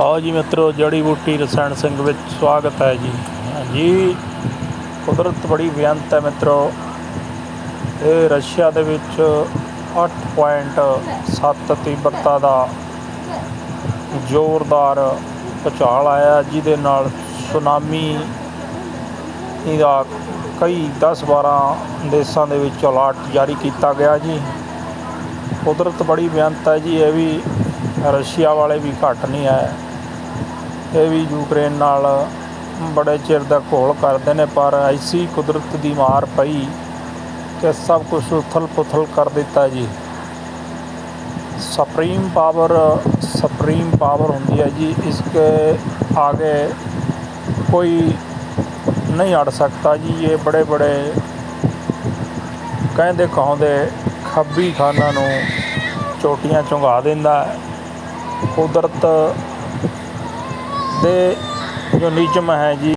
ਆਓ ਜੀ ਮਿੱਤਰੋ, ਜੜੀ ਬੂਟੀ ਰਸਾਇਣ ਸਿੰਘ ਵਿੱਚ ਸਵਾਗਤ ਹੈ ਜੀ। ਜੀ ਕੁਦਰਤ ਬੜੀ ਬੇਅੰਤ ਹੈ ਮਿੱਤਰੋ। ਇਹ ਰਸ਼ੀਆ ਦੇ ਵਿੱਚ 8.7 ਤੀਬਰਤਾ ਦਾ ਜ਼ੋਰਦਾਰ ਭੂਚਾਲ ਆਇਆ, ਜਿਹਦੇ ਨਾਲ ਸੁਨਾਮੀ ਇਹਦਾ ਕਈ 10-12 ਦੇਸ਼ਾਂ ਦੇ ਵਿੱਚ ਅਲਰਟ ਜਾਰੀ ਕੀਤਾ ਗਿਆ ਜੀ। ਕੁਦਰਤ ਬੜੀ ਬੇਅੰਤ ਹੈ ਜੀ, ਇਹ ਵੀ ਰਸ਼ੀਆ ਵਾਲੇ ਵੀ ਘੱਟ ਨਹੀਂ ਆਏ ਇਹ ਵੀ ਯੂਕਰੇਨ ਨਾਲ ਬੜੇ ਚਿਰ ਦਾ ਘੋਲ ਕਰਦੇ ਨੇ, ਪਰ ਐਸੀ ਕੁਦਰਤ ਦੀ ਮਾਰ ਪਈ ਕਿ ਸਭ ਕੁਝ ਉਥਲ-ਪੁਥਲ ਕਰ ਦਿੱਤਾ ਜੀ। ਸੁਪਰੀਮ ਪਾਵਰ ਸੁਪਰੀਮ ਪਾਵਰ ਹੁੰਦੀ ਹੈ ਜੀ, ਇਸ ਕੇ ਆਗੇ ਕੋਈ ਨਹੀਂ ਅੜ ਸਕਦਾ ਜੀ। ਇਹ ਬੜੇ ਬੜੇ ਕਹਿੰਦੇ ਕਹਾਉਂਦੇ ਖੱਬੀ ਖਾਨਾ ਨੂੰ ਚੋਟੀਆਂ ਚੁੰਘਾ ਦਿੰਦਾ ਕੁਦਰਤ ਦੇ ਜੋ ਨੀਚਮ ਹੈ ਜੀ।